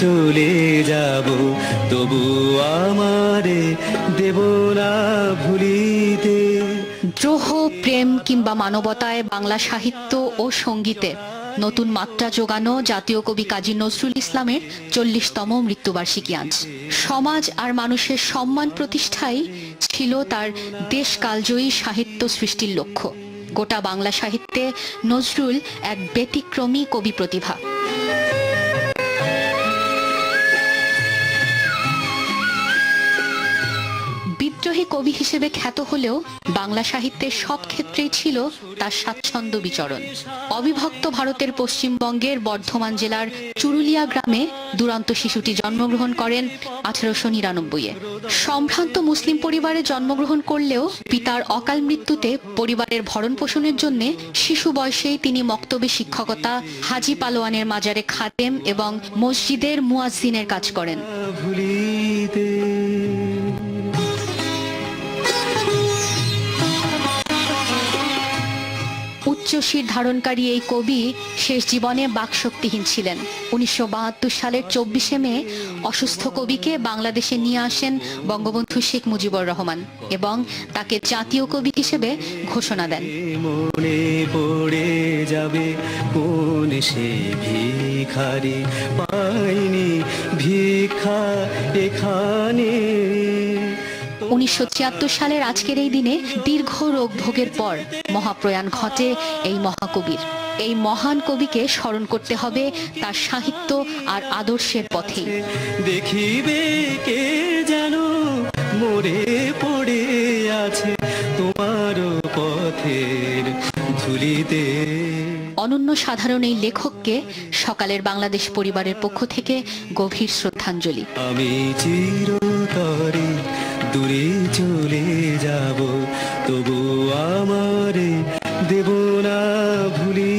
চলে যাব। তবু আমারে দেব না ভুলিতে। দ্রোহ, প্রেম কিংবা মানবতায় বাংলা সাহিত্য ও সঙ্গীতে নতুন মাত্রা যোগানো জাতীয় কবি কাজী নজরুল ইসলামের চল্লিশতম মৃত্যুবার্ষিকী আজ। সমাজ আর মানুষের সম্মান প্রতিষ্ঠাই ছিল তার দেশ কালজয়ী সাহিত্য সৃষ্টির লক্ষ্য। গোটা বাংলা সাহিত্যে নজরুল এক ব্যতিক্রমী কবি প্রতিভা। কবি হিসেবে খ্যাত হলেও বাংলা সাহিত্যের সব ক্ষেত্রেই ছিল তার স্বাচ্ছন্দ্য বিচরণ। অবিভক্ত ভারতের পশ্চিমবঙ্গের বর্ধমান জেলার চুরুলিয়া গ্রামে দুরন্ত শিশুটি জন্মগ্রহণ করেন আঠারোশো নিরানব্বইয়ে। সম্ভ্রান্ত মুসলিম পরিবারে জন্মগ্রহণ করলেও পিতার অকাল মৃত্যুতে পরিবারের ভরণ পোষণের জন্য শিশু বয়সেই তিনি মক্তবে শিক্ষকতা, হাজি পালোয়ানের মাজারে খাতেম এবং মসজিদের মুয়াজ্জিনের কাজ করেন। উচ্চশির ধারণকারী এই কবি শেষ জীবনে বাকশক্তিহীন ছিলেন। উনিশশো বাহাত্তর সালের চব্বিশে মে অসুস্থ কবিকে বাংলাদেশে নিয়ে আসেন বঙ্গবন্ধু শেখ মুজিবুর রহমান এবং তাকে জাতীয় কবি হিসেবে ঘোষণা দেন। মনে পড়ে যাবে সে ভিখারি? পাইনি ভিক্ষা এখানে। উনিশশো ছিয়াত্তর সালের আজকের এই দিনে দীর্ঘ রোগ ভোগের পর মহাপ্রয়াণ ঘটে এই মহাকবির। এই মহান কবিকে স্মরণ করতে হবে তার সাহিত্য আর আদর্শের পথে। দেখিবে কে যেন মরে পড়ে আছে তোমার পথের ধুলিতে অনন্য সাধারণ এই লেখককে সকালের বাংলাদেশ পরিবারের পক্ষ থেকে গভীর শ্রদ্ধাঞ্জলি। আমি চিরতরে দূরে চলে যাব তবু আমারে দেব না ভুলি।